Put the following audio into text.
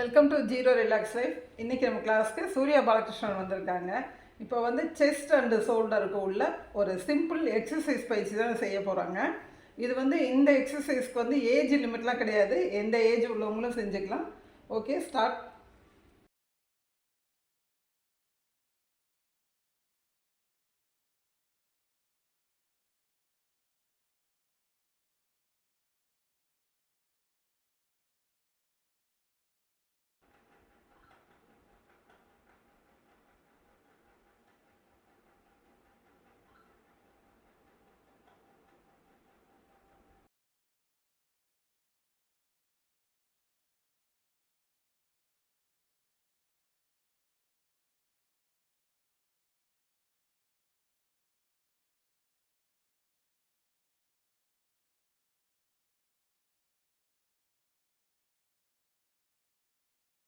Welcome to zero relax life இன்றைக்கி நம்ம கிளாஸ்க்கு சூர்யா பாலகிருஷ்ணன் வந்திருக்காங்க. இப்போ வந்து செஸ்ட் அண்டு ஷோல்டருக்கு உள்ள ஒரு சிம்பிள் எக்ஸசைஸ் பயிற்சி தான் செய்ய போகிறாங்க இது வந்து இந்த எக்ஸசைஸ்க்கு வந்து ஏஜ் லிமிட்லாம் கிடையாது. எந்த ஏஜ் உள்ளவங்களும் செஞ்சுக்கலாம். Okay start